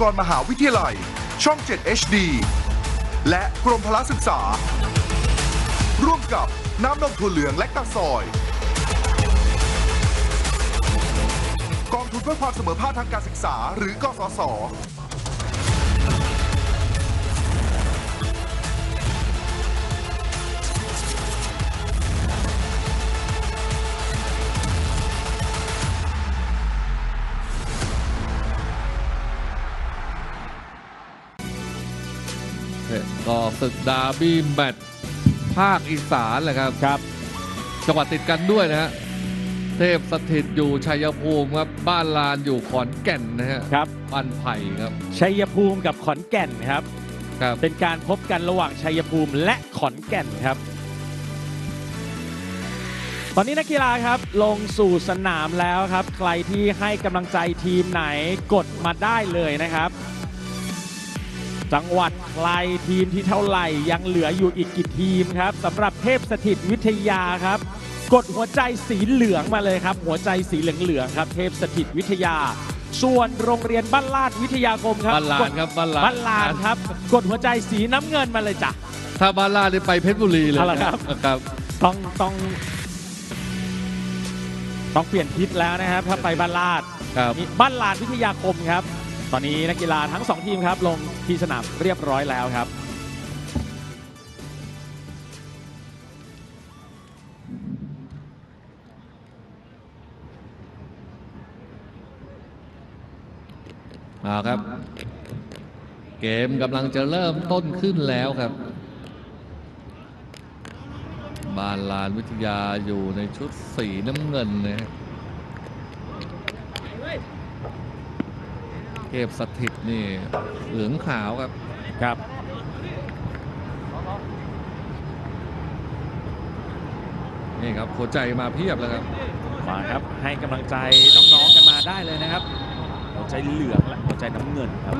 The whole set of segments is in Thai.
กรมหาวิทยาลัย ช่อง 7 HD และกรมพละศึกษา ร่วมกับน้ำนมถั่วเหลืองและตาซอย กองทุนเพื่อความเสมอภาคทางการศึกษาหรือกสศ ศึกดาร์บี้แมตช์ภาคอีสานแหละครับครับ จังหวัดติดกันด้วยนะฮะเทพสถิตอยู่ชัยภูมิครับบ้านลานอยู่ขอนแก่นนะฮะครับบ้านไผ่ครับชัยภูมิกับขอนแก่นครับครับ เป็นการพบกันระหว่างชัยภูมิและขอนแก่นครับ ตอนนี้นักกีฬาครับลงสู่สนามแล้วครับ ใครที่ให้กำลังใจทีมไหนกดมาได้เลยนะครับ จังหวัดใครทีมที่เท่าไหร่ยังเหลืออยู่อีกกี่ทีมครับสำหรับเทพสถิตวิทยาครับ กดหัวใจสีเหลืองมาเลยครับ หัวใจสีเหลืองๆครับ เทพสถิตวิทยา ส่วนโรงเรียนบ้านลาดวิทยาคมครับบ้านลานครับบ้านลานบ้านลานครับ กดหัวใจสีน้ำเงินมาเลยจ้ะ ถ้าบ้านลานนี่ไปเพชรบุรีเลยเอาล่ะครับ ครับ ต้องต้อง ต้องเปลี่ยนทิศแล้วนะครับ ถ้าไปบ้านลาดครับ นี่บ้านลานวิทยาคมครับ ตอนนี้นักกีฬาทั้งสองทีมครับ ลงที่สนามเรียบร้อยแล้วครับเอาครับ เกมกำลังจะเริ่มต้นขึ้นแล้วครับ บานลานวิทยาอยู่ในชุดสีน้ำเงินนะฮะเทพสถิตนี่เหลืองขาวครับครับนี่ครับหัวใจมาเพียบแล้วครับมาครับให้กำลังใจน้องๆกันมาได้เลยนะครับ หัวใจเหลืองและหัวใจน้ำเงินครับ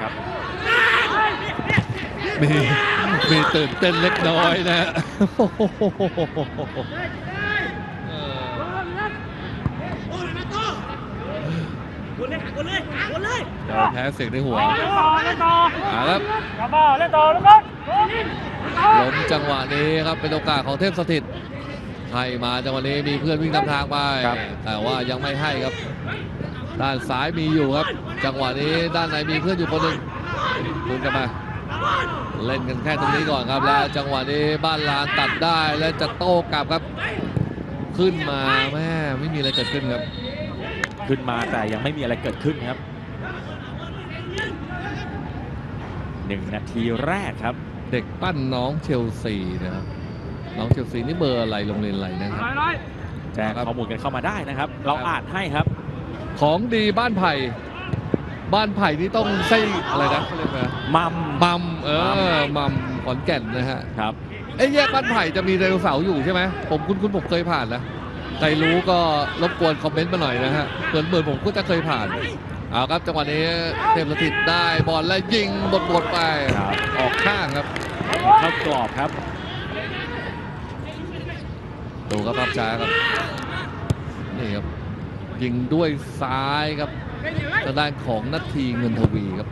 ครับมีมีตื่นเต้นเล็กน้อยนะ ฮะเออเดี๋ยวแพ้เสียงในหัวเอาครับล้มจังหวะนี้ครับเป็นโอกาสของเทพสถิตให้มาจังหวะนี้มีเพื่อนวิ่งนำทางไป ครับ แต่ว่ายังไม่ให้ครับ ด้านซ้ายมีอยู่ครับ จังหวะนี้ด้านในมีเพื่อนอยู่คนหนึ่งคุณกันมา เล่นกันแค่ตรงนี้ก่อนครับ แล้วจังหวะนี้บ้านลานตัดได้แล้วจะโต้กลับครับ ขึ้นมาแม่ไม่มีอะไรเกิดขึ้นครับ ขึ้นมาแต่ยังไม่มีอะไรเกิดขึ้นครับหนึ่งนาทีแรกครับ เด็กปั้นน้องเชลซีนะครับน้องเชลซีนี่เบอร์อะไรโรงเรียนอะไรนะครับแจ้งข้อมูลกันเข้ามาได้นะครับ เราอ่านให้ครับ ของดีบ้านไผ่ บ้านไผ่นี่ต้องไส้อะไรนะเขาเรียกว่ามัมมัมเออมัมขอนแก่นนะฮะครับไอ้แยกบ้านไผ่จะมีไดโนเสาร์อยู่ใช่ไหมผมคุณคุณผมเคยผ่านนะใครรู้ก็รบกวนคอมเมนต์มาหน่อยนะฮะเหมือนเหมือนผมก็จะเคยผ่านเอาครับจังหวะนี้เทพสถิตได้บอลแล้วยิงบดบดๆไปครับออกข้างครับเข้ากรอบครับดูครับภาพช้าครับนี่ครับยิงด้วยซ้ายครับ ทางด้านของนัททีเงินทวีครับ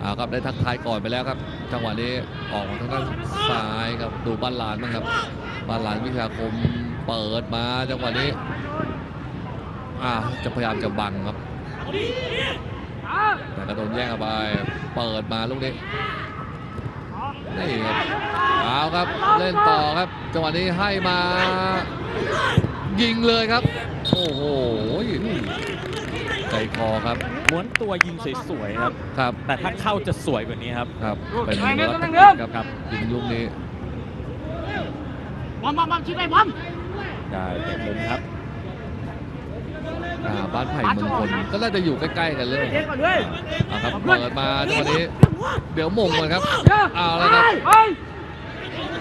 เอาครับได้ทักทายก่อนไปแล้วครับ จังหวะนี้ออกมาทางด้านซ้ายครับดูบ้านหลานบ้างครับบ้านหลานวิทยาคมเปิดมาจังหวะนี้อ่าจะพยายามจะบังครับแต่ก็โดนแย่งเอาไปเปิดมาลูกนี้นี่ครับเอาครับเล่นต่อครับจังหวะนี้ให้มา ยิงเลยครับ โอ้โห ใจคอครับ ม้วนตัวยิงสวยๆครับ ครับ แต่ถ้าเข้าจะสวยกว่านี้ครับ ครับเป็นไปเดินรัตไปนเดินครับครับยิงลูกนี้บอมบอมบอมชิดไปบอมได้เตะมุมครับอ่าบ้านไผ่เมืองพลก็น่าจะอยู่ใกล้ๆกันเลยเด็กก่อนเลยอ่าครับเปิดมาจังหวะนี้ เดี๋ยวมงก่อนครับเอาแล้วครับไป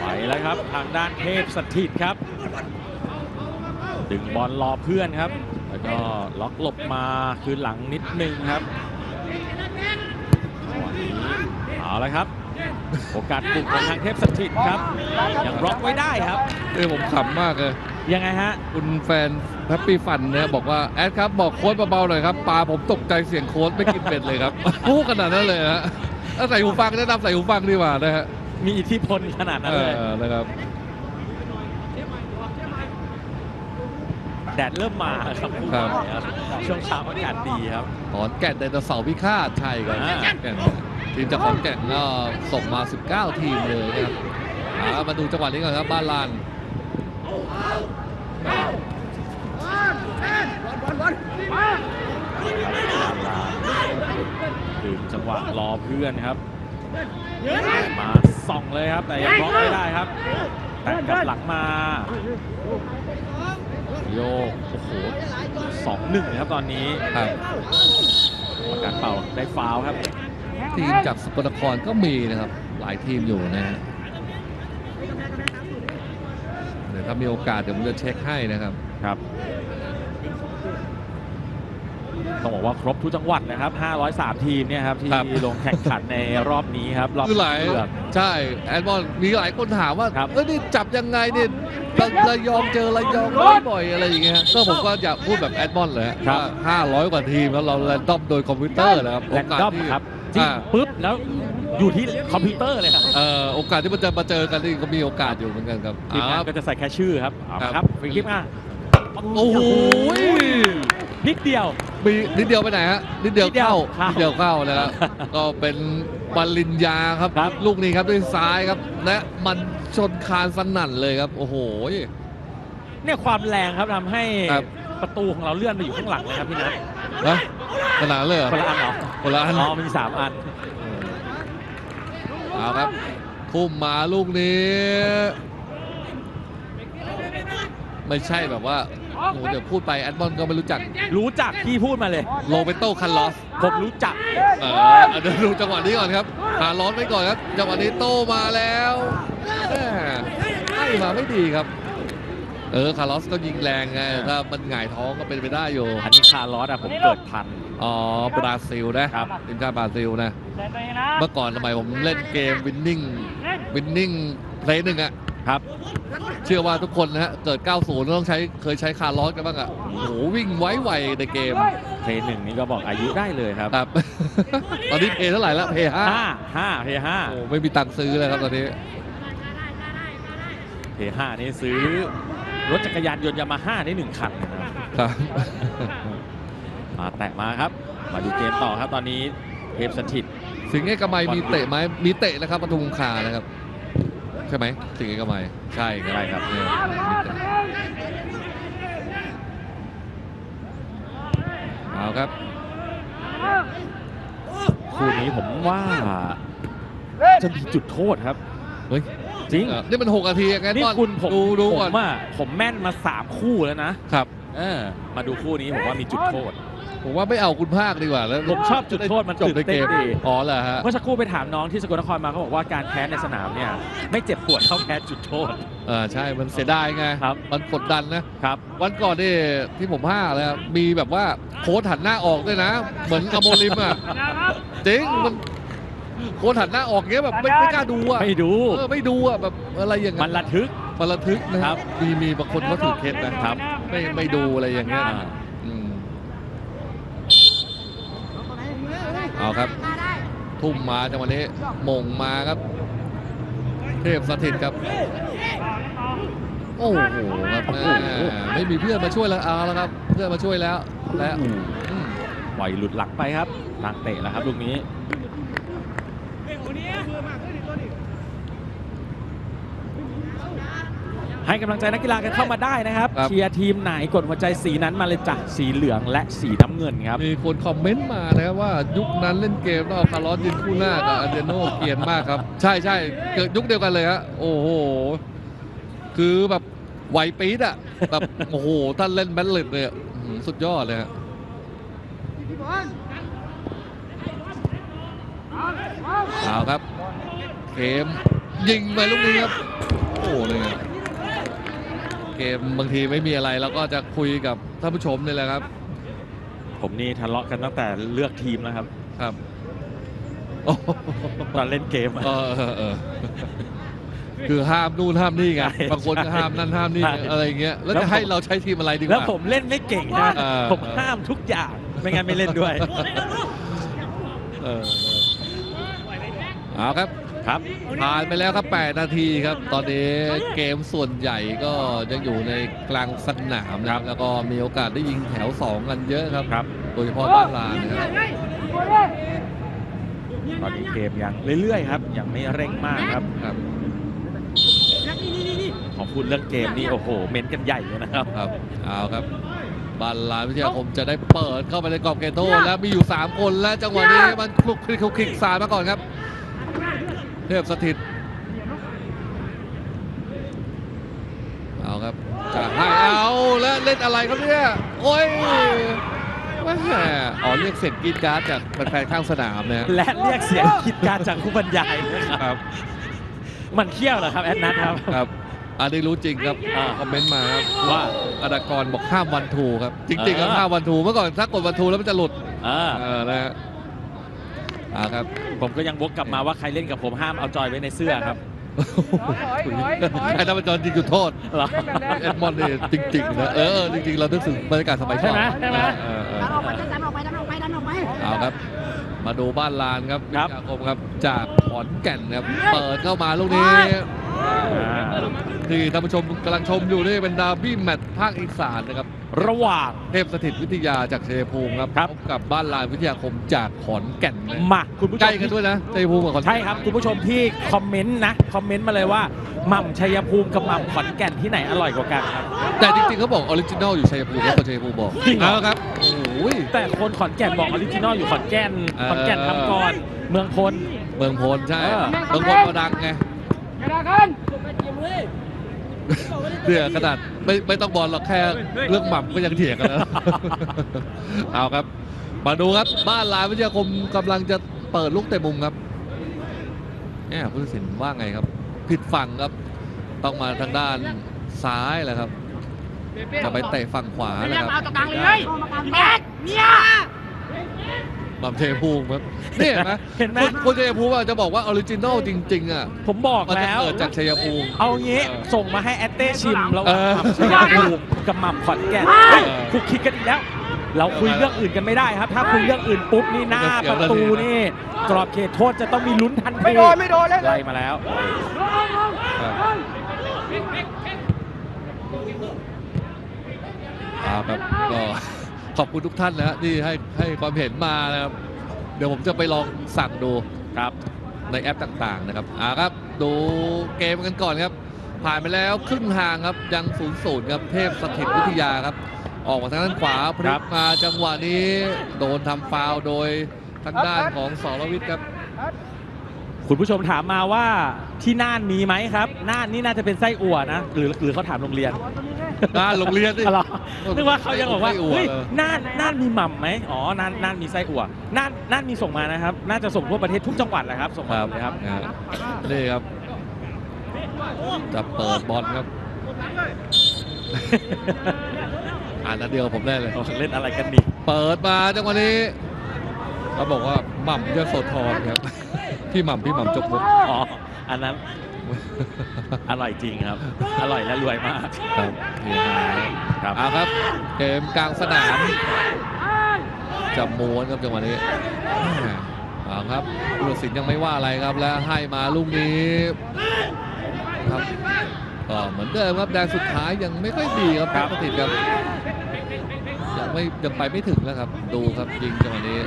ไปแล้วครับ ทางด้านเทพสถิตครับ ดึงบอลรอเพื่อนครับ แล้วก็ล็อกหลบมาคืนหลังนิดนึงครับจังหวะนี้เอาละครับ โอกาสบุกของทางเทพสถิตครับ ยังบล็อกไว้ได้ครับเอ้ยผมขำมากเลย ยังไงฮะ คุณแฟนแฮปปี้ฟันเนี่ยบอกว่า แอดครับ บอกโค้ดเบาๆหน่อยครับปลาผมตกใจเสียงโค้ดไม่กินเป็ดเลยครับพูดขนาดนั้นเลยฮะถ้าใส่หูฟังแนะนำใส่หูฟังดีกว่านะฮะมีอิทธิพลขนาดนั้นเลยเออนะครับ แดดเริ่มมาครับผู้ครับชมครับช่วงเช้าอากาศดีครับ ขอนแก่นไดโนเสาร์พิฆาตใช่ครับอ่า ขอนแก่นทีมจากขอนแก่นก็ส่งมา 19 ทีมเลยนะครับอ่ามาดูจังหวะนี้ก่อนครับบ้านลานถึงจังหวะรอเพื่อนครับ มาส่องเลยครับแต่ยังบล็อกไม่ได้ครับแต่กลับหลังมา โยกโอ้โหสองหนึ่งครับตอนนี้ครับประกาศเป่าได้ฟาวล์ครับ ทีมจากสกลนครก็มีนะครับ หลายทีมอยู่นะฮะเดี๋ยวถ้ามีโอกาสเดี๋ยวผมจะเช็คให้นะครับครับ ต้องบอกว่าครบทุกจังหวัดนะครับ 503 ทีมเนี่ยครับที่ครับ ลงแข่งขันในรอบนี้ครับรอบคือหลายเลือก ใช่แอนบอลมีหลายคนถามว่าครับ เอ้ยนี่จับยังไงเนี่ยระระยองเจอระยองน้อยบ่อยอะไรอย่างเงี้ยก็ผมก็อยากพูดแบบแอดมอนเลยฮะครับว่า500กว่าทีมแล้วเราแรนดอมโดยคอมพิวเตอร์นะครับแรนดอมที่ครับจิ้มอ่า ปุ๊บแล้วอยู่ที่คอมพิวเตอร์เลยครับเอ่อโอกาสที่มันจะมาเจอกันนี่ก็มีโอกาสอยู่เหมือนกันครับทีมงานอ่าก็จะใส่แค่ชื่อครับเอาครับครับฟรีคิปมาโอ้โหนิดเดียวมีนิดเดียวไปไหนฮะนิดเดียวนิดเดียวเข้าเข้านิดเดียวเข้านะครับก็เป็นปริญญาครับครับ ลูกนี้ครับด้วยซ้ายครับ และมันชนคานสนั่นเลยครับ โอ้โหเนี่ยความแรงครับทำให้ครับประตูของเราเลื่อนไปอยู่ข้างหลังเลยครับพี่นัทนะขนาดนั้นเลยเหรอคนละอันเหรอคนละอันอ๋อมีสามอันเอาครับทุ่มมาลูกนี้ ไม่ใช่แบบว่า โอ้โหเดี๋ยวพูดไปแอดมอนก็ไม่รู้จัก รู้จักพี่พูดมาเลย โรเบโตคันลอส ผมรู้จัก เออเดี๋ยวดูจังหวะนี้ก่อนครับ หาร้อนไว้ก่อนครับ จังหวะนี้โตมาแล้วแม่ให้มาไม่ดีครับ เออคาร์ลอสก็ยิงแรงไง ถ้ามันหงายท้องก็เป็นไปได้อยู่ อันนี้คาร์ลอสอะผมเกิดทัน อ๋อ บราซิลนะครับทีมชาติบราซิลนะ เมื่อก่อนสมัยผมเล่นเกมวินนิ่งวินนิ่งเพลย์หนึ่งอะ ครับ เชื่อว่าทุกคนนะฮะเกิด 90 ต้องใช้เคยใช้คาร์ลอสกันบ้างอะโอ้โหวิ่งไวไวในเกม เพย์หนึ่งนี่ก็บอกอายุได้เลยครับครับ ตอนนี้เพย์เท่าไหร่ละเพย์ห้าห้าห้าเพย์ห้าโอ้ไม่มีตังค์ซื้อเลยครับตอนนี้ เพย์ห้านี่ซื้อ รถจักรยานยนต์ยามาฮ่าได้หนึ่งคันนะครับครับ มาแตะมาครับ มาดูเกมต่อครับตอนนี้เทพสถิต สิงห์เอกมัยมีเตะไหมมีเตะนะครับปทุมคงคานะครับ ใช่ไหมสิงห์เอกมัยใช่ครับใช่ครับเนี่ยมีเตะเอาครับ คู่นี้ผมว่าจะมีจุดโทษครับเฮ้ยจริงเออนี่มันหกนาทีอะงั้นนี่ก่อนคุณผมดูดูผก่อนมว่าผมแม่นมาสามคู่แล้วนะครับ เออ มาดูคู่นี้ผมว่ามีจุดโทษ ผมว่าไม่เอาคุณภาคดีกว่าแล้วผมชอบจุดโทษมันจบในเกมตื่นเต้นดี อ๋อเหรอฮะเมื่อสักครู่ไปถามน้องที่สกลนครมาเขาบอกว่าการแพ้ในสนามเนี่ยไม่เจ็บปวดเท่าแพ้จุดโทษเออใช่มันเสียดายไงครับ มันกดดันนะ ครับ วันก่อนนี่ที่ผมห้าแล้วมีแบบว่าโค้ชหันหน้าออกด้วยนะ เหมือนอโมริมอะจริงมันโค้ชหันหน้าออกเงี้ยแบบไม่ไม่กล้าดูอะไม่ดู เออไม่ดูอะแบบอะไรอย่างมันระทึก มันระทึกนะคครัรับบมีมีบางคนเขาถือเคสนะครับ ไม่ไม่ดูอะไรอย่างเงี้ยอ่า อืม เอาครับ ทุ่มมาจังหวะนี้มงมาครับ เทพสถิตครับ โอ้โหครับแม่ไม่มีเพื่อนมาช่วยแล้วเอาแล้วครับ เพื่อนมาช่วยแล้วและอืมปล่อยหลุดหลังไปครับ ทางเตะแล้วครับลูกนี้ ให้กำลังใจนักกีฬากันเข้ามาได้นะครับครับ เชียร์ทีมไหนกดหัวใจสีนั้นมาเลยจ้ะสีเหลืองและสีน้ำเงินครับมีคนคอมเมนต์มานะครับว่ายุคนั้นเล่นเกมต้องเอาคาร์ลอสยืนคู่หน้ากับอาเดโนเกรียนมากครับ ใช่ใช่เกิดยุคเดียวกันเลยฮะโอ้โห คือแบบไหวปี๊ดอะแบบโอ้โหท่านเล่นแบทเล็ตเลยอะอื้อหือสุดยอดเลยฮะ เอาครับ เกมยิงไปลูกนี้ครับ โอ้เลยอะ เกมบางทีไม่มีอะไรแล้วก็จะคุยกับท่านผู้ชมนี่แหละครับ ผมนี่ทะเลาะกันตั้งแต่เลือกทีมแล้วครับ ครับโอ้โหตอนเล่นเกมอะ เออเออเออคือห้ามนู่นห้ามนี่ไงใช่บางคนก็ห้ามนั่นห้ามนี่ใช่อะไรอย่างเงี้ยแล้วแล้วจะให้ผมเราใช้ทีมอะไรดีกแล้วว่า ผมเล่นไม่เก่งใช่ไหมเออ ผมห้ามทุกอย่างไม่งั้นไม่เล่นด้วย เออเอาครับ ครับผ่านไปแล้วครับ 8 นาทีครับ ตอนนี้เกมส่วนใหญ่ก็ยังอยู่ในกลางสนามนะครับ แล้วก็มีโอกาสได้ยิงแถว 2 กันเยอะครับครับโดยเฉพาะบ้านลานนะครับตอนนี้เกมยังเรื่อยๆครับ ยังไม่เร่งมากครับครับ ขอพูดเรื่องเกมนี่โอ้โห เม้นกันใหญ่เลยนะครับครับเอาครับบ้านลานวิทยาคมจะได้เปิดเข้าไปในกรอบเกโต้แล้วมีอยู่ 3 คนและจังหวะนี้มันคลุกคลิกคลุกคลิกสายมาก่อนครับ เทพสถิตเอาครับจะให้เอาและเล่นอะไรครับเนี่ยโอ้ยแหมอ๋อเรียกเสียงกรีดกราร์ดจากแฟนๆข้างสนามนะและเรียกเสียงคิดการจากผู้บรรยายนะครับครับ มันเขี้ยวเหรอครับแอดนัทครับครับอันนี้รู้จริงครับอ่าคอมเมนต์มาครับว่าอดากรบอกห้ามวันทูครับ จริงๆครับเออห้ามวันทูเมื่อก่อนถ้ากดวันทูแล้วมันจะหลุดอ่าเออนะฮะ อ่าครับผมก็ยังวกกลับมาว่าใครเล่นกับผมห้ามเอาจอยไว้ในเสื้อครับไอ้นักบอลจริงจุดโทษเหรอ เอ็ดมอนด์นี่จริงๆนะเออจริงๆ เรานึกถึงบรรยากาศสมัยก่อนใช่ไหมใช่ไหม เออเออดันเอออกไปอดันออกไปดันออกไปดันออกไปเอาครับ มาดูบ้านลานครับครับ วิทยาคมครับจากขอนแก่นครับ เปิดเข้ามาลูกนี้อ่า ที่ท่านผู้ชมกำลังชมอยู่นี่เป็นดาร์บี้แมตช์ภาคอีสานนะครับ ระหว่างเทพสถิตวิทยาจากชัยภูมิครับครับพบกับบ้านลานวิทยาคมจากขอนแก่นนะมาคุณผู้ชใกล้มกันด้วยนะชัยภูมิกับขอนแก่น ใช่ครับคุณผู้ชมที่คอมเมนต์นะคอมเมนต์มาเลยว่าหม่ำชัยภูมิกับหม่ำขอนแก่นที่ไหนอร่อยกว่ากันครับ แต่จริงๆเขาบอกออริจินอลอยู่ชัยภูมิแล้วคนชัยภูมิบอกจริงเหรอ เอาครับโอ้ย แต่คนขอนแก่นบอกออริจินอลอยู่ขอนแก่นเออ ขอนแก่นทำก่อนเมืองพล เมืองพลใช่เออ เมืองพลก็ดังไง เนี่ยขนาดไม่ไม่ต้องบอลหรอกแค่เรื่องหม่ำก็ยังเถียงกันแล้ว เอาครับ มาดูครับบ้านลานวิทยาคมกำลังจะเปิดลูกเตะมุมครับเนี่ยผู้ตัดสินว่าไงครับ ผิดฝั่งครับ ต้องมาทางด้านซ้ายแหละครับจะไปเตะฝั่งขวาไม่นะเรียคกรับเอาตรงกลางเลยแม็กเนี่ย หม่ำเทภูมิครับนี่เห็นไหมเห็นไหม คุณคุณชัยภูมิอาจจะบอกว่าออริจินอลจริง ๆ อะผมบอกมันจะแล้ว เกิดจากชัยภูมิ เอางี้เออส่งมาให้แอตเต้ชิมระหเอว่างอหม่ำชัยภูมิกับหม่ำขอนแก่นเออเฮ้ยคุกคิดกันอีกแล้ว เราคุยเรื่องอื่นกันไม่ได้ครับ ถ้าคุยเรื่องอื่นปุ๊บนี่หน้ามันจะเสีปยระทันทีตูนี่กรอบเขตโทษจะต้องมีลุ้นทันทีไม่โดนไม่โดนเลยไล่มาแล้วครับครับก็ ขอบคุณทุกท่านนะฮะที่ให้ให้ความเห็นมานะครับ เดี๋ยวผมจะไปลองสั่งดูครับ ในแอปต่างๆนะครับอ่าครับ ดูเกมกันก่อนครับ ผ่านไปแล้วครึ่งทางครับยังศูนย์ศูนย์ครับเทพสถิตวิทยาครับ ออกมาทางด้านขวาพลิครักบมาจังหวะนี้โดนทำฟาวล์โดยทางด้านของสรวิทย์ครับคุณผู้ชมถามมาว่าที่น่านมีไหมครับ น่านนี่น่าจะเป็นไส้อั่วนะ หรือหรือเขาถามโรงเรียน น่านโรงเรียนสิอ๋อเหรอนึกว่าเขายังบอกว่าไส้อั่วเฮ้ยเออน่านน่านมีหม่ำไหมอ๋อน่านน่านมีไส้อั่วน่านน่านมีส่งมานะครับ น่าจะส่งทั่วประเทศทุกจังหวัดแหละครับ ส่งคมารับเลยครับ อ่านี่ครับจะเปิดบอลครับ อ่านนัดเดียวกับผมได้เลยเล่นอะไรกันนี่เปิดมาจังหวะนี้เขาบอกว่าหม่ำยโสธรครับ พี่หม่ำพี่หม่ำจกมกอ๋ออันนั้น อร่อยจริงครับ อร่อยและรวยมากครับนี่ฮะครับเอาครับ เกมกลางสนามจะม้วนครับจังหวะนี้เอาครับผู้ตัดสินยังไม่ว่าอะไรครับ และให้มาลูกนี้ครับก็เหมือนเดิมครับแดงสุดท้ายยังไม่ค่อยดีครับครับปกติครับยังไม่ยังไปไม่ถึงแล้วครับ ดูครับยิงจังหวะนี้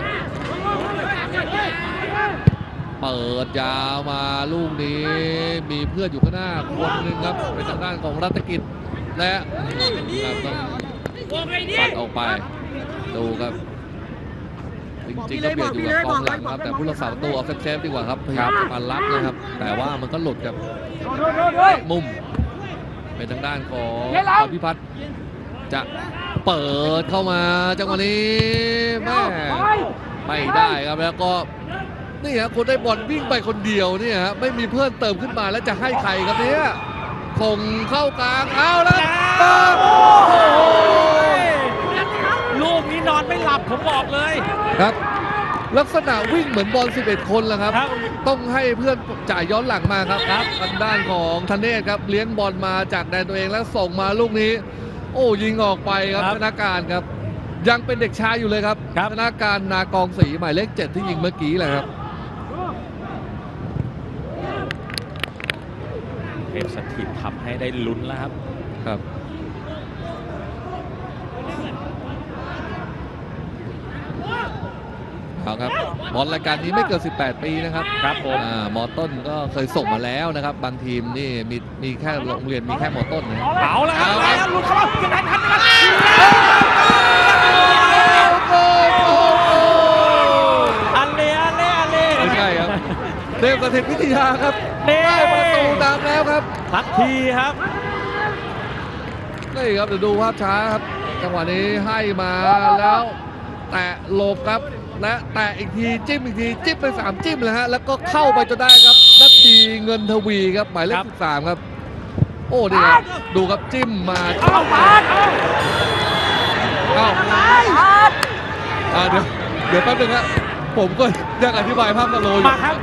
เปิดยาวมาลูกนี้มีเพื่อนอยู่ข้างหน้าคนหนึงครับเป็นทางด้านของรัตกิจและครับต้องปัดออกไปดูครับจริงๆก็เบียดอยู่กับกองหลังครับแต่ผู้รักษาประตูเอาเซฟดีกว่าครับพยายามจะมารับนะครับ แต่ว่ามันก็หลุดครับมุม เป็นทางด้านของพรพิพัฒน์จะเปิดเข้ามาจังหวะนี้แม่ไม่ได้ครับแล้วก็ นี่ฮะคนได้บอลวิ่งไปคนเดียวเนี่ยฮะไม่มีเพื่อนเติมขึ้นมาแล้วจะให้ใครครับเนี่ยส่งเข้ากลางเอาแล้วเปิดโอ้โหลูกนี้นอนไม่หลับผมบอกเลยครับ ลักษณะวิ่งเหมือนบอล 11 คนแหละครับครับ ต้องให้เพื่อนจ่ายย้อนหลังมาครับครับทางด้านของธเนศครับเลี้ยงบอลมาจากแดนตัวเองแล้วส่งมาลูกนี้ โอ้ยิงออกไปครับครับธนาการครับยังเป็นเด็กชายอยู่เลยครับครับธนาการนากองศรีหมายเลขเจ็ดที่ยิงเมื่อกี้แหละครับ เทพสถิตทำให้ได้ลุ้นแล้วครับ ครับ เอาครับบอลรายการนี้ไม่เกิน 18 ปีนะครับครับผม อ่ามอต้นก็เคยส่งมาแล้วนะครับ บางทีมนี่มีมีแค่โรงเรียนมีแค่มอต้นนะครับ เอาแล้วครับเอามาครับแล้วหลุดเข้ามายังไงทันไหมครับอันเล่อันเล่อันเล่ ไม่ใช่ครับ เดฟสถิตวิทยาครับนี่ ได้ประตูตามแล้วครับสักทีครับ นี่ครับเดี๋ยวดูภาพช้าครับ จังหวะนี้ให้มาแล้ว แตะหลบครับและแตะอีกทีจิ้มอีกทีจิ้มไปสามจิ้มเลยฮะแล้วก็เข้าไปจนได้ครับนาทีเงินทวีครับหมายเลขครับ สิบสามครับ โอ้ดีครับดูครับจิ้มมาเอามาเอาเอ้า อ่าเดี๋ยวเดี๋ยวแป๊บนึงฮะผมก็ยังอธิบายภาพตะโลอยู่มาครับ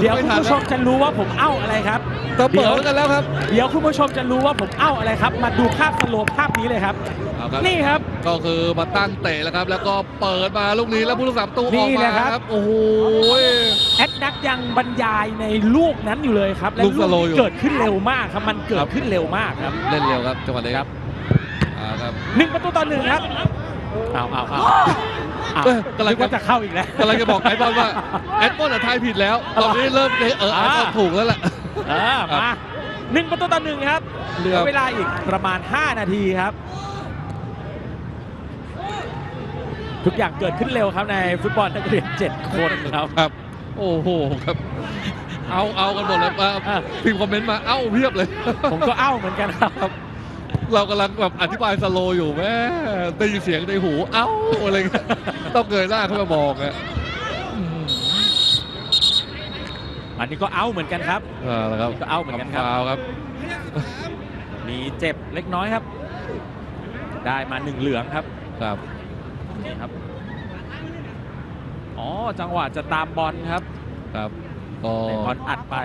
เดี๋ยวไม่คุณทันผู้ชมจะรู้ว่าผมเอ้าอะไรครับจะเปิดแล้วกันแล้วครับ เดี๋ยวคุณผู้ชมจะรู้ว่าผมเอ้าอะไรครับ มาดูภาพสโลว์ภาพนี้เลยครับเอาครับ นี่ครับ ก็คือมาตั้งเตะแล้วครับ แล้วก็เปิดมาลูกนี้แล้วผู้รักษาประตูอนี่อกมานะครับครับ โอ้โหแอดนักยังบรรยายในลูกนั้นอยู่เลยครับ และลูกสโลว์นี้อยู่เกิดขึ้นเร็วมากครับ มันเกิครัดบขึ้นเร็วมากครับ เล่นเร็วครับจังหวะนี้ครับอ่าครับหนึ่งประตูต่อหนึ่งครับ เอาเอาเอาเอาเอ้ยกำลังนึกว่าจะเข้าอีกแล้ว กำลังจะบอกไอ้บอลว่าแอดบอลอะทายผิดแล้ว ตอนนี้เริ่มเออไอ้บอลอ่าถูกแล้วแหละ เออมาหนึ่งประตูต่อหนึ่งครับ เหลือครับเวลาอีกประมาณ 5 นาทีครับ ทุกอย่างเกิดขึ้นเร็วครับในฟุตบอลนักเรียน7คนครับ ครับ โอ้โหครับ เอาเอากันหมดเลยมาอะ พิมพ์คอมเมนต์มา เอ้าเพียบเลย ผมก็เอ้าเหมือนกันครับ เรากำลังแบบอธิบายสโลว์อยู่แม่ได้ยินเสียงในหู เอ้าอะไรเงี้ยต้องเงยหน้าขึ้นมาบอกอะอืมอันนี้ก็เอ้าเหมือนกันครับ อ่าแล้วครับก็เอาเหมือนกันครับฟาวล์ครับ มีเจ็บเล็กน้อยครับ ได้มาหนึ่งเหลืองครับครับนี่ครับอ๋อจังหวะจะตามบอลครับครับก็แต่บอลอัดไป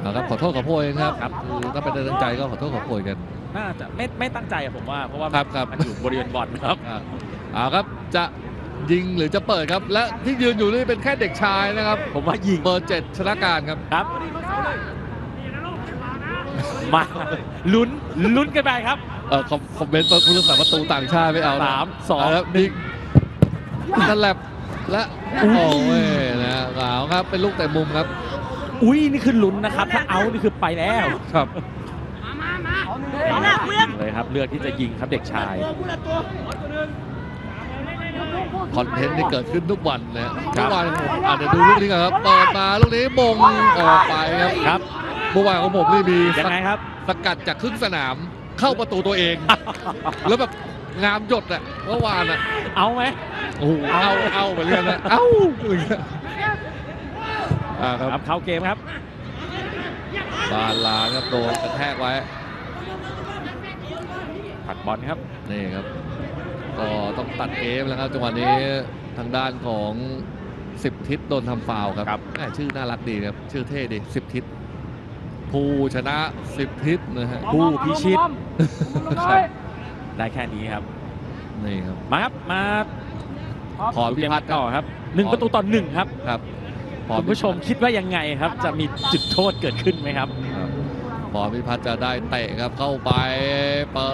เอาครับขอโทษขอโพยครับครับคือถ้าเป็นเรื่องตั้งใจก็ขอโทษขอโพยกัน น่าจะไม่ไม่ตั้งใจอะผมว่า เพราะว่าครับครับ มันอยู่บริเวณบอลครับอ่าเอาครับจะยิงหรือจะเปิดครับ และที่ยืนอยู่นี่เป็นแค่เด็กชายนะครับผมว่ายิงเบอร์เจ็ดชนะการครับ ครับ มาลุ้นลุ้นกันไปครับ เออคอมคอมเมนต์ผู้รักษาประตูต่างชาติไม่เอานะสามสองเาครับหนึ่งนั่นแหละและโอ้ยนะเอาครับเป็นลูกแต่มุมครับ อุ้ยนี่คือลุ้นนะครับ ถ้าเอานี่คือไปแล้ว ครับมามามา เอาหน้าเวียงเลยครับเลือกที่จะยิงครับเด็กชายตัวผู้ละตัวคอนเทนต์ที่เกิดขึ้นทุกวันนะทุกวันผมอาจจะดูลูกนี้ก่อนครับเปิดมาลูกนี้มงออกไปครับครับเมื่อวานของผมนี่มียังไงครับ สกัดจากครึ่งสนามเข้าประตูตัวเอง แล้วแบบงามหยดอะเมื่อวานอะเอาไหมโอ้โหเอาเอาไปเรื่อยนะเอาอย่างเงี้ยอ่าคครัรับบเข้าเกมครับบาลาครับโดนกระแทกไว้ ผัดบอลครับนี่ครับ ก็ต้องตัดเกมแล้วครับจังหวะนี้ทางด้านของสิบทิศโดนทำฟาวล์ครับครับแหม่ชื่อน่ารักดีครับ ชื่อเท่ดีสิบทิศผู้ชนะสิบทิศนะฮะผู้พิชิตครับได้แค่นี้ครับ นี่ครับ มาครับมาพรพิพัฒน์ต่อครับหนึ่งประตูต่อหนึ่งครับครับพรคุณผู้ชมคิดว่ายังไงครับ จะมีจุดโทษเกิดขึ้นไหมครับครับพรพิพัฒน์จะได้เตะครับเข้าไป เปิ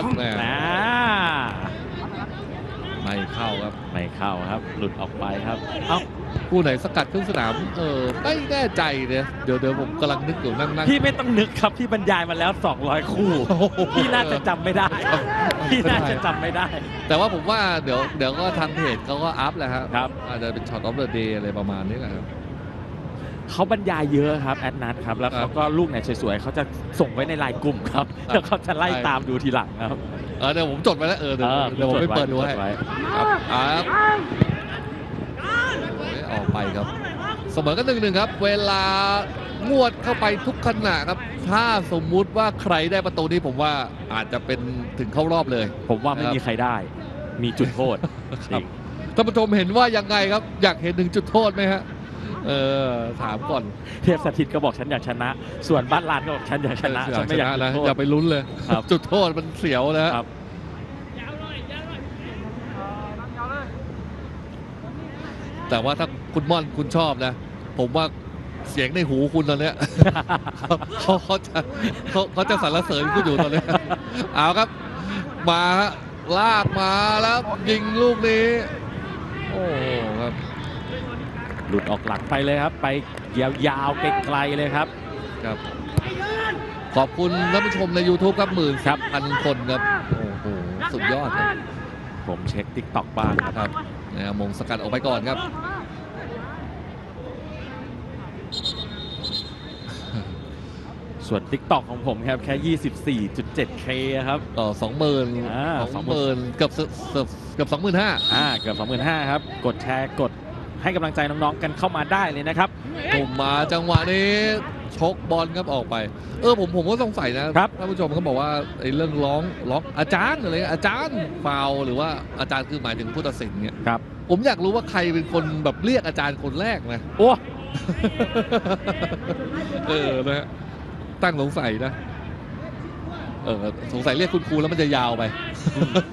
ดแหม่อ่าไม่เข้าครับ ไม่เข้าครับ หลุดออกไปครับเอ้าผู้ไหนสกัดครึ่งสนาม เออไม่แน่ใจเนี่ยเดี๋ยวเดี๋ยวผมกำลังนึกอยู่นั่งนั่ง พี่ไม่ต้องนึกครับพี่บรรยายมาแล้ว 200 คู่พี่น่าจะจำไม่ได้พี่น่าจะจำไม่ได้ แต่ว่าผมว่าเดี๋ยวเดี๋ยวก็ทางเพจเขาก็อัพแหละครับ ครับ อาจจะเป็นช็อตออฟเดอะเดย์อะไรประมาณนี้แหละครับ เขาบรรยายเยอะครับแอดนัทครับ แล้วครัเขาบก็ลูกไหนสวยๆเขาจะส่งไว้ในไลน์กลุ่มครับครับแล้วเขาจะไล่ใช่ตามดูทีหลังครับ เออเดี๋ยวผมจดไว้แล้วเออเดี๋ยวออเดี๋ยวผมไปเปิดดูให้จไว้ครับอ่าครับโอ้ยออกไปครับ เสมอกันหนึ่งหนึ่งครับ เวลางวดเข้าไปทุกขณะครับ ถ้าสมมุติว่าใครได้ประตูนี้ผมว่าอาจจะเป็นถึงเข้ารอบเลย ผมว่าไม่ครับมีใครได้ มีจุดโทษครับจริงท่านผู้ชมเห็นว่ายังไงครับ อยากเห็นถึงจุดโทษไหมฮะ เออถามก่อนเทพสถิตก็บอกฉันอยากชนะ ส่วนบ้านลานก็บอกฉันอยากชนะอฉัยานกชไม่อยากนะนะจุดโทษอย่าไปลุ้นเลยครับจุดโทษมันเสียวนะฮะครับแต่ว่าถ้าคุณม่อนคุณชอบนะ ผมว่าเสียงในหูคุณตอนเนี้ยเขาเขาจะเขาเขาจะสรรเสริญคุณอยู่ตอนเนี้ยเอาครับ มาฮะลากมาแล้วยิงลูกนี้ โอ้โหครับ หลุดออกหลังไปเลยครับ ไปยาวๆไกลๆเลยครับครับ ขอบคุณท่านผู้ชมใน YouTube ครับหมื่นครับพันคนครับ โอ้โห สุดยอดครับผมเช็คติ๊กต็อกบ้างครับครับนะครับมงสกัดออกไปก่อนครับ ส่วน Tik t o อกของผมครับ แค่ 24.7K ครับต่อสองหมื่นอ่าสองหมื่นเกือบเกือบเกือบสองหมื่นห้าอ่าเกือบ25,000 ครับ กดแชร์กด ให้กำลังใจน้องๆกันเข้ามาได้เลยนะครับ ผมมาจังหวะนี้ชกบอลครับออกไป เออผมผมก็สงสัยนะครับท่านผู้ชมเขาบอกว่าไอ้เรื่องร้องร้องอาจารย์อะไรเงี้ยอาจารย์ฟาวหรือว่าอาจารย์คือหมายถึงผู้ตัดสินเนี่ยครับ ผมอยากรู้ว่าใครเป็นคนแบบเรียกอาจารย์คนแรกนะโอ้เออนะฮะตั้งสงสัยนะเออสงสัยเรียกคุณครูแล้วมันจะยาวไป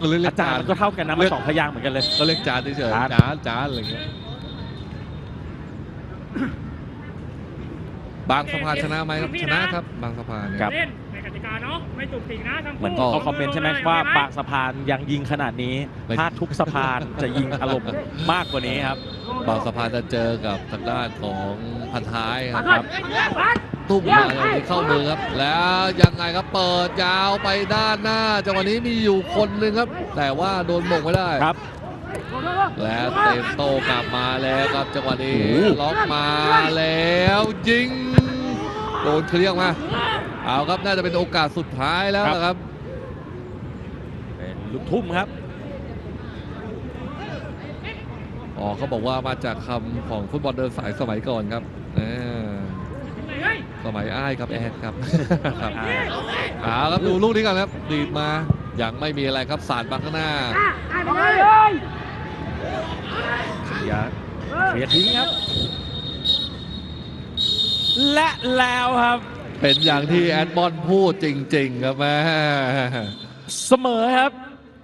ก็เลยเรียอากจารย์มันก็เท่ากันนะเลืมาอกสองพยางค์เหมือนกันเลยก็เรียกจานเฉยจานๆจานจานอะไรเงี้ย บางสะพานชนะไหมครับชนะครับ บางสะพานเนี่ยครับ เล่นในกติกาเนาะไม่ตุกติกนะทั้งคู่เหมือนเขาคอมเมนต์ใช่ไหมว่าบางสะพานยังยิงขนาดนี้ไม่ถ้าทุกสะพานจะยิงอารมณ์มากกว่านี้ครับ บางสะพานจะเจอกับทางด้านของพันท้ายคครัรับบตุ้มมาเลยเข้ามือครับ แล้วยังไงครับเปิดยาวไปด้านหน้าจังหวะนี้มีอยู่คนหนึ่งครับ แต่ว่าโดนมงไม่ได้ ครับ แล้วเตมโตกลับมาแล้วครับจังหวะนี้โอ้โหล็อกมาแล้วยิงโดนเคลียร์มาเอาครับน่าจะเป็นโอกาสสุดท้ายแล้วนะครับเป็นลูกทุ่มครับอ๋อเขาบอกว่ามาจากคำของฟุตบอลเดินสายสมัยก่อนครับอ่าสมัยอ้ายครับแอดครับครับเอาครับดูลูกนี้ก่อนครับดีดมายังไม่มีอะไรครับสาดมาข้างหน้า เคลียร์เคลียร์ทิ้งครับ และแล้วครับ เป็นอย่างที่แอดบอลพูดจริง ๆ ครับแม่เสมอครับ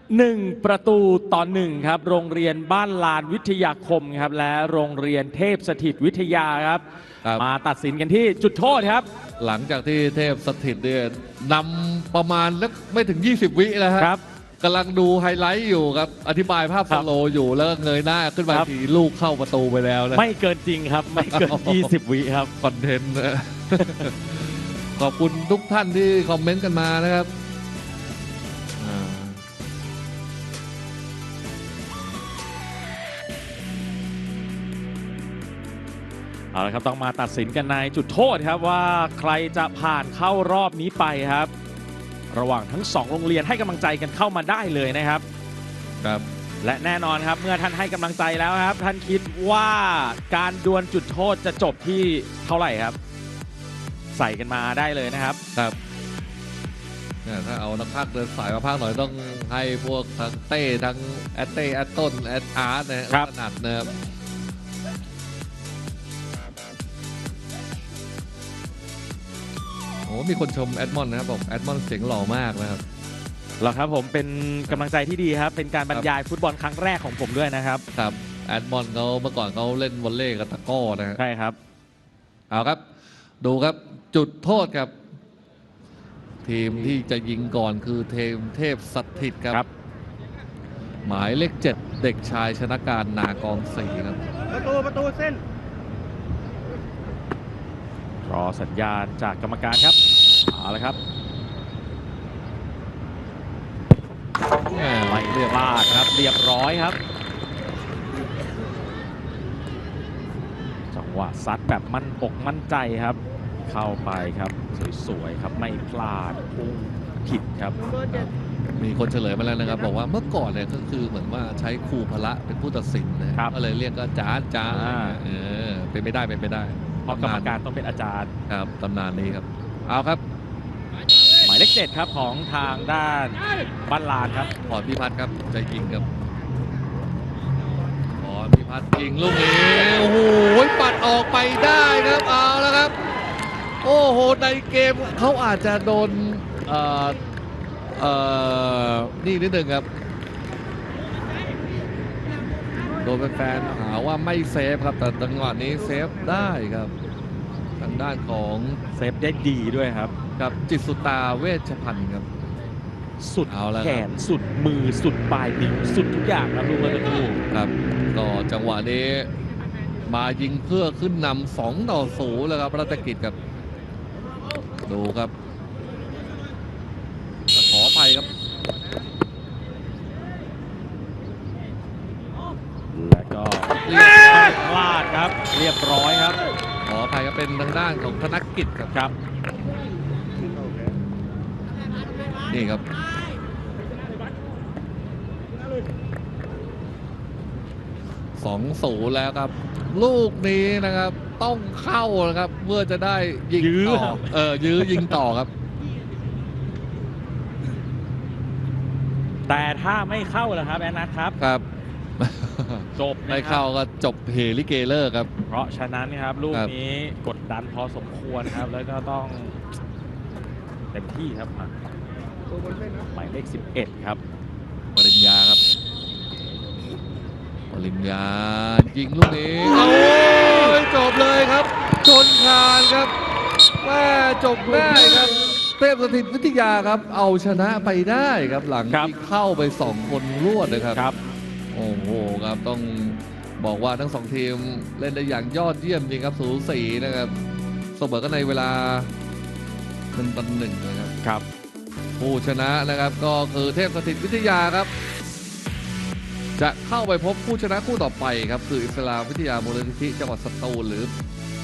1ประตูต่อหนึ่งครับ โรงเรียนบ้านลานวิทยาคมครับ และโรงเรียนเทพสถิตวิทยาครับ ครับมาตัดสินกันที่จุดโทษครับ หลังจากที่เทพสถิตเนี่ยนำประมาณนักไม่ถึง 20 วิแล้วฮะครับ กำลังดูไฮไลท์อยู่ครับ อธิบายภาพคสรับโลว์อยู่แล้วก็เงยหน้าขึ้นมาครับ ทีลูกเข้าประตูไปแล้วนะ ไม่เกินจริงครับ ไม่เกิน 20 วิครับ คอนเทนต์นะ ขอบคุณทุกท่านที่คอมเมนต์กันมานะครับอ่าเอาละครับต้องมาตัดสินกันในจุดโทษครับว่าใครจะผ่านเข้ารอบนี้ไปครับ ระหว่างทั้งสองโรงเรียนให้กำลังใจกันเข้ามาได้เลยนะครับ ครับ และแน่นอนครับเมื่อท่านให้กำลังใจแล้วครับ ท่านคิดว่าการดวลจุดโทษจะจบที่เท่าไหร่ครับ ใส่กันมาได้เลยนะครับ ครับเนี่ยถ้าเอานักพากย์เดินสายมาพากย์หน่อยต้องให้พวกทั้งเต้ทั้งแอตเต้แอตต้นแอตอาร์ตนะฮะครับ ถนัดนะครับ โอ้มีคนชมแอดมอนนะครับบอกแอดมอนเสียงหล่อมากนะครับเหรอครับผมเป็นกำลังใจที่ดีครับ เป็นการบรรยายฟุตบอลครั้งแรกของผมด้วยนะครับครับแอดมอนเขาเมื่อก่อนเขาเล่นวอลเลย์กับตะกร้อนะฮะใช่ครับเอาครับ ดูครับจุดโทษครับ ทีมที่จะยิงก่อนคือเทมเทพสถิตครับครับหมายเลขเจ็ดเด็กชายชนะการนากองศรีครับประตูประตูเส้น รอสัญญาณจากกรรมการครับเอาละครับไม่เลือกลากครับเรียบร้อยครับ จังหวะซัดแบบมั่นอกมั่นใจครับ เข้าไปครับสวยๆครับไม่พลาดพุ่งผิดครับ มีคนเฉลยมาแล้วนะครับ บอกว่าเมื่อก่อนเนี่ยก็คือเหมือนว่าใช้ครูพละเป็นผู้ตัดสินนะครับก็เลยเรียกก็จ้าจ้าอ่าเออเป็นไม่ได้เป็นไม่ได้ เพราะกรรมการต้องเป็นอาจารย์ครับตำนานนี้ครับ เอาครับ หมายเลขเจ็ดครับของทางด้านบ้านลานครับพรพิพัฒน์ครับจะยิงครับพิพัฒน์ยิงลูกนี้โอ้โหปัดออกไปได้ครับเอาแล้วครับ โอ้โหในเกมเขาอาจจะโดนเอ่อเอ่อนี่นิดหนึ่งครับ โดนแฟนๆหาว่าไม่เซฟครับ แต่จังหวะนี้เซฟได้ครับ ทางด้านของเซฟได้ดีด้วยครับกับจิตรสุตาเวชพันธ์ครับ สุดเอาแล้วครับ แขนสุดมือสุดปลายนิ้วสุดทุกอย่างครับลูกเมื่อสักครู่ครับก็จังหวะนี้ มายิงเพื่อขึ้นนำสองต่อศูนย์แล้วครับรัตกิจครับ ดูครับแต่ขอไปครับ แล้วก็ เรียบร้อย พลาดครับ เรี ยบร้อยครับ ขออภัยครับเป็นทางด้านของธนกิจครับครับ นี่ครับ สองศูนย์แล้วครับ ลูกนี้นะครับ ต้องเข้านะครับ เพื่อจะได้ยิงยื้อต่อ เออ ยื้อยิงต่อครับ แต่ถ้าไม่เข้าล่ะครับแอนนะครับ ครับ จบไม่นะครัเข้าบก็จบเฮลิเกเลอร์ครับ เพราะฉะนั้นครับลูกครับ นี้กดดันพอสมควรครับ แล้วก็ต้องเต็มที่ครับมาหมายเลข 11 ครับ ปริญญาครับ ปริญญายิงลูกนี้โอ้ยจบเลยครับ ชนคานครับแม่จบได้ครับเทพสถิตวิทยาครับ เอาชนะไปได้ครับหลังครับ ที่เข้าไปสองคนรวดเลยครับ ครับ โอ้โหครับต้อง บอกว่าทั้งสองทีมเล่นได้อย่างยอดเยี่ยมจริงครับสูสีนะครับเสมอกันในเวลาหนึ่งต่อหนึ่งนะครับครับผู้ชนะนะครับก็คือเทพสถิตวิทยาครับ จะเข้าไปพบผู้ชนะคู่ต่อไปครับ คืออิสลามวิทยามูลนิธิจังหวัดสตูลหรือ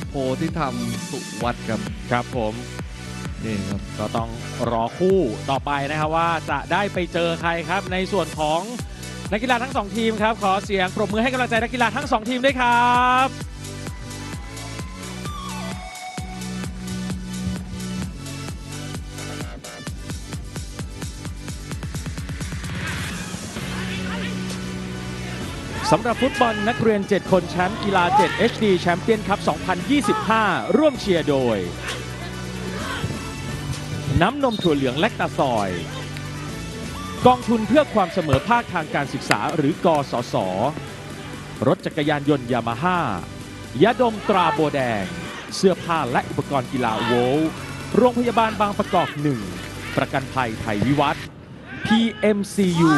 โพธิธรรมสุวัตครับครับผมนี่ครับก็ต้องรอคู่ต่อไปนะครับว่าจะได้ไปเจอใครครับในส่วนของ นักกีฬาทั้งสองทีมครับ ขอเสียงปรบมือให้กำลังใจนักกีฬาทั้งสองทีมด้วยครับสำหรับฟุตบอลนักเรียน 7 คนแชมป์กีฬา 7 HD แชมเปี้ยนคัพ 2025 ร่วมเชียร์โดย น้ำนมถั่วเหลืองแลคตาซอย กองทุนเพื่อความเสมอภาคทางการศึกษาหรือกสศรถจักรยานยนต์ยามาฮ่ายาดมตราโบแดง เสื้อผ้าและอุปกรณ์กีฬาโวล์โรงพยาบาลบางประกอบหนึ่งประกันภัยไทยวิวัฒน์ PMCU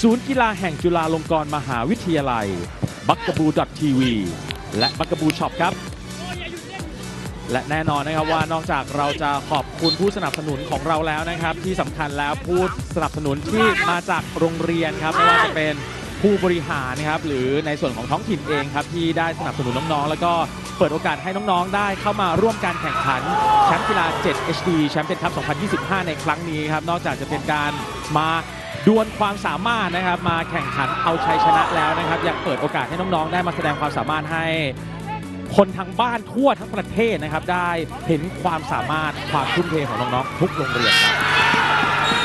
ศูนย์กีฬาแห่งจุฬาลงกรณ์มหาวิทยาลัย บักกบูดอททีวีและบักกบูช็อปครับ และแน่นอนนะครับว่านอกจากเราจะขอบคุณผู้สนับสนุนของเราแล้วนะครับ ที่สำคัญแล้วผู้สนับสนุนที่มาจากโรงเรียนครับไม่ว่าจะเป็นผู้บริหารนะครับหรือในส่วนของท้องถิ่นเองครับที่ได้สนับสนุนน้องๆ แล้วก็เปิดโอกาสให้น้องๆ ได้เข้ามาร่วมการแข่งขันแชมป์กีฬา 7 HD แชมเปี้ยนคัพ2025 ในครั้งนี้ครับนอกจากจะเป็นการมาดวลความสามารถนะครับมาแข่งขันเอาชัยชนะแล้วนะครับยังเปิดโอกาสให้น้องๆ ได้มาแสดงความสามารถให้ คนทางบ้านทั่วทั้งประเทศนะครับ ได้เห็นความสามารถความทุ่มเทของน้องๆทุกโรงเรียนครับ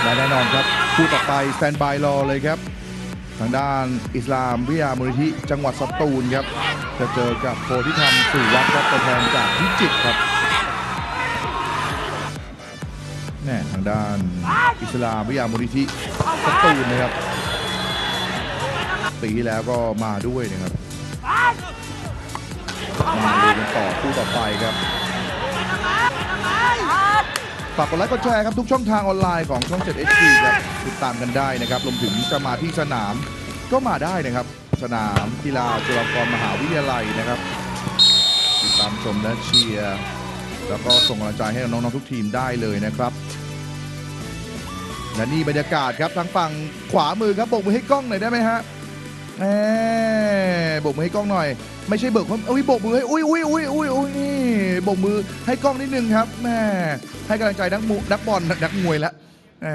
และแน่นอนครับคู่ต่อไปสแตนบายรอเลยครับ ทางด้านอิสลามวิทยามูลนิธิจังหวัดสตูลครับ จะเจอกับโพธิธรรมสู่วัดครับตัวแทนจากพิจิตรครับแน่ทางด้านอิสลามวิทยามูลนิธิสตูลนะครับปีแล้วก็มาด้วยนะครับ กันต่อคู่ต่อไปครับฝากกดไลค์กดแชร์ครับทุกช่องทางออนไลน์ของช่อง 7 HD ครับติดตามกันได้นะครับรวมถึงจะมาที่สนามก็มาได้นะครับ สนามกีฬาจุฬาภรณ์มหาวิทยาลัยนะครับ ติดตามชมและเชียร์แล้วก็ส่งกำลังใจให้น้องๆทุกทีมได้เลยนะครับ และนี่บรรยากาศครับทางฝั่งขวามือครับบกมือให้กล้องหน่อยได้ไหมฮะ แหมโบกมือให้กล้องหน่อย ไม่ใช่เบิกคนอุ้ยโบกมือให้อุ้ยอุ้ยอุ้ยอุ้ยอุ้ยนี่โบกมือให้กล้องนิดนึงครับแหม่ให้กำลังใจนักมูนักบอลนักมวยแล้วแหม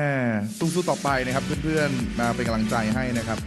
สู้ๆต่อไปนะครับ เพื่อนๆมาเป็นกำลังใจให้นะครับ